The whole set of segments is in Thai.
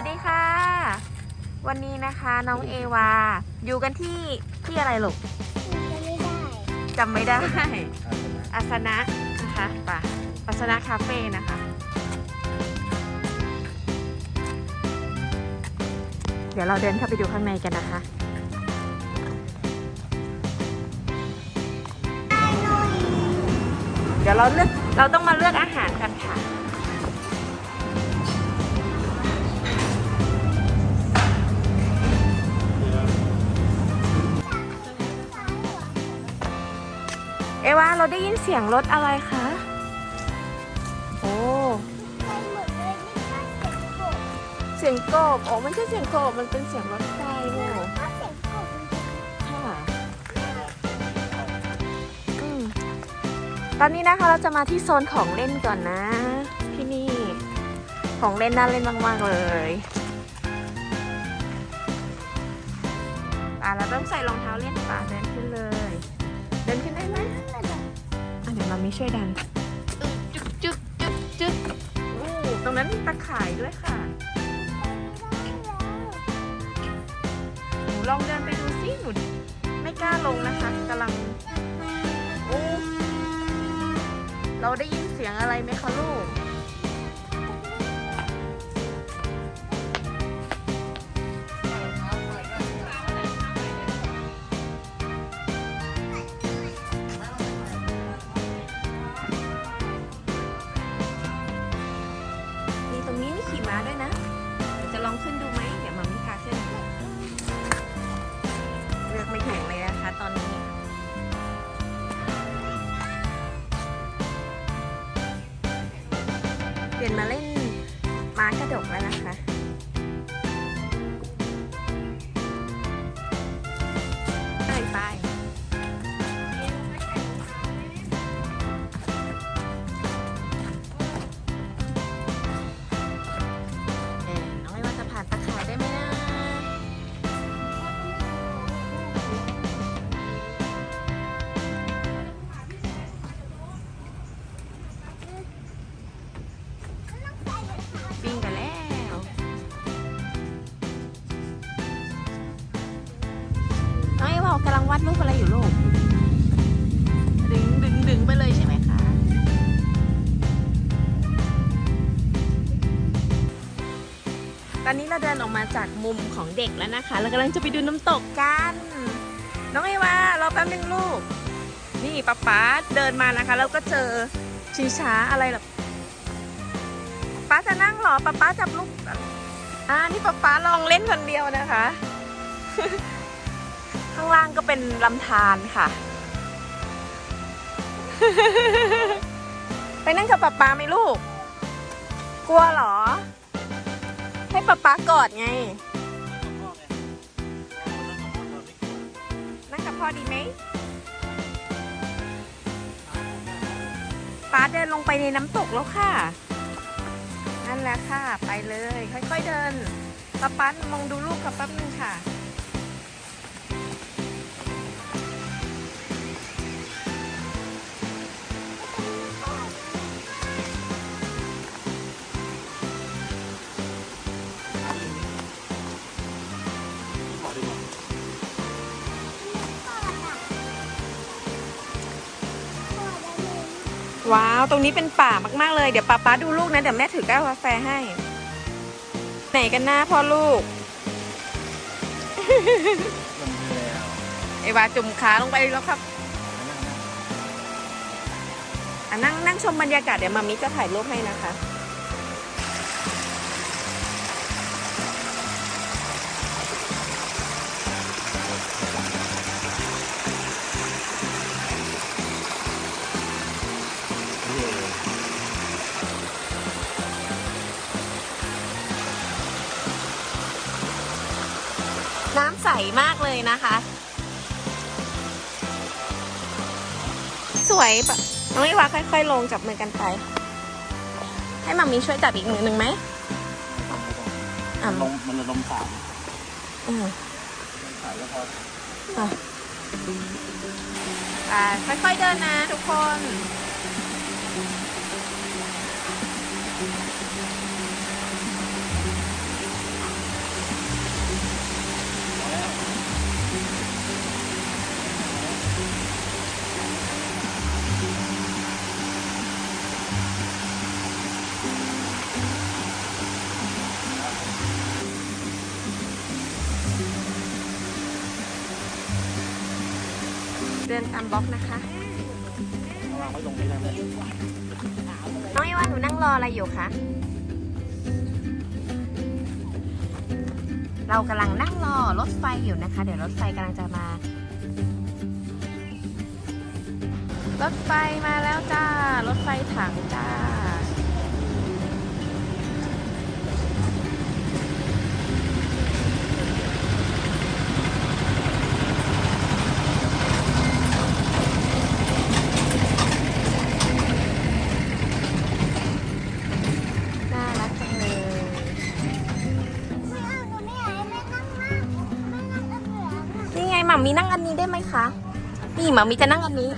วัสดีค่ะ วันนี้นะคะน้องเอวา อยู่กันที่ที่อะไรลูกจำไม่ได้อาสนะนะคะป่ะอาสนะคาเฟ่นะคะ เดี๋ยวเราเดินเข้าไปดูข้างในกันนะคะเดี๋ยวเราเลือกเราต้องมาเลือกอาหารกันค่ะ วาเราได้ยินเสียงรถอะไรคะ โอ้ เสียงกบอ๋อมันใช่เสียงกบมันเป็นเสียงรถไฟเนี่ยค่ะอืมตอนนี้นะคะเราจะมาที่โซนของเล่นก่อนนะ ที่นี่ ของเล่นน่าเล่นมากๆเลยอะเราต้องใส่รองเท้าเล่นป่ะเดิน มามีช่วยดัน จึ๊กจึ๊กจึ๊กจึ๊กอู้ตรงนั้นมีตะข่ายด้วยค่ะ หนูลองเดินไปดูซิหนูไม่กล้าลงนะคะกำลังโอ้เราได้ยินเสียงอะไรไหมคะลูกากระดกแล้วนะคะ ดรูปอะไรอยู่ลูก ดึงดึงดึงไปเลยใช่ไหมคะ ตอนนี้เราเดินออกมาจากมุมของเด็กแล้วนะคะ เรากำลังจะไปดูน้ำตกกัน น้องเอวารอแป๊บนึงลูก นี่ป๊าป๊าเดินมานะคะ แล้วก็เจอชิงช้าอะไรหรอป๊าจะนั่งหรอป๊าป๊าจับลูกอ่านี่ป๊าป๊าลองเล่นคนเดียวนะคะ ข้างล่างก็เป็นลำธารค่ะ ไปนั่งกับป๊าป๊าไหมลูก กลัวเหรอ ให้ป๊าป๊ากอดไง นั่งกับพ่อดีไหมป๊าเดินลงไปในน้ำตกแล้วค่ะ นั่นแหละค่ะ ไปเลย ค่อยๆเดินป๊าปั้นมองดูลูกค่ะแป๊บนึงค่ะ ว้าว ตรงนี้เป็นป่ามากๆเลย เดี๋ยวป้าป้าดูลูกนะ เดี๋ยวแม่ถือแก้วกาแฟให้ ไหนกันหน้าพ่อลูกไอวาจุ่มขาลงไปแล้วครับอะนั่งนั่งชมบรรยากาศเดี๋ยวมามิจะถ่ายรูปให้นะคะ ใสมากเลยนะคะ สวยปะน้องอีวาค่อย ๆ ลงจับมือกันไป ให้มามีช่วยจับอีกมือหนึ่งไหมอะลมมันจะลมสามอืมสายก็พออ่าค่อยๆเดินนะทุกคน เดินตามบล็อกนะคะวางไว้ตรงนี้ได้ไหมน้องเอว่าหนูนั่งรออะไรอยู่คะ เรากำลังนั่งรอรถไฟอยู่นะคะ เดี๋ยวรถไฟกำลังจะมา รถไฟมาแล้วจ้า รถไฟถังจ้าน่า มามีนั่งอันนี้ได้ไหมคะ นี่หมามีจะนั่งอันนี้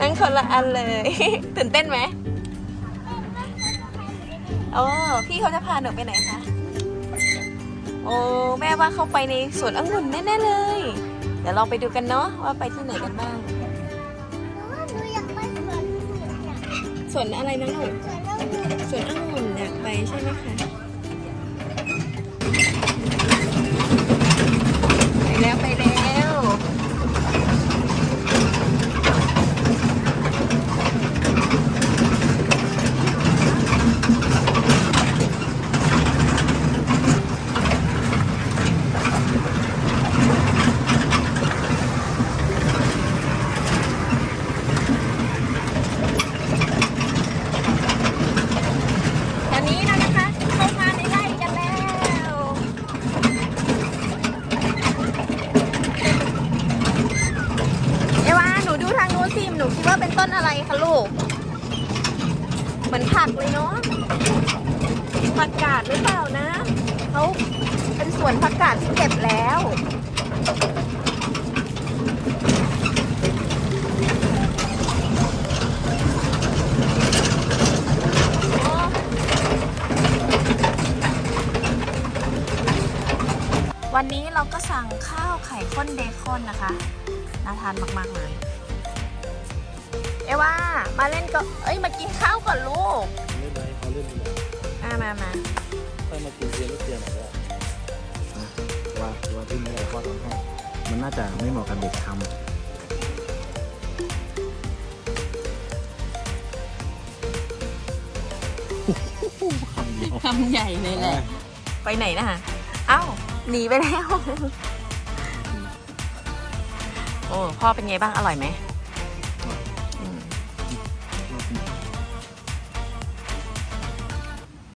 นั่งคนละอันเลย ตื่นเต้นไหมโอ้พี่เขาจะพาหนูไปไหนคะ โอ้แม่ว่าเขาไปในสวนองุ่นแน่ๆเลย เดี๋ยวลองไปดูกันเนาะว่าไปที่ไหนกันบ้างหนูว่าหนูอยากไปสวนสนุกอะสวนอะไรนะหนูสวนองุ่นสวนองุ่นอยากไปใช่ไหมคะ แล้วไปแล้ว ตอนนี้เรานะคะเข้ามาในไร่กันแล้ว เอวาหนูดูทางนู้นสิหนูคิดว่าเป็น ต้นอะไรคะลูก เหมือนผักเลยเนาะผักกาดหรือเปล่านะเขาเป็นสวนผักกาดที่เก็บแล้ววันนี้เราก็สั่งข้าวไข่ข้นเบคอนนะคะ น่าทานมาก ๆ เลย อว่ามาเล่นก็เอ้ยมากินข้าวก่อนลูกเล่นไหมเขาเล่นอยู่มามามาค่อยมากินเรียนรถเตียนหน่อยก็ว่าว่าที่นี่พ่อทำให้ มันน่าจะไม่เหมาะกับเด็กทำคำเดียวคำใหญ่เลยแหละ ไปไหนนะคะเอ้าหนีไปแล้ว โอ้พ่อเป็นไงบ้างอร่อยไหมอ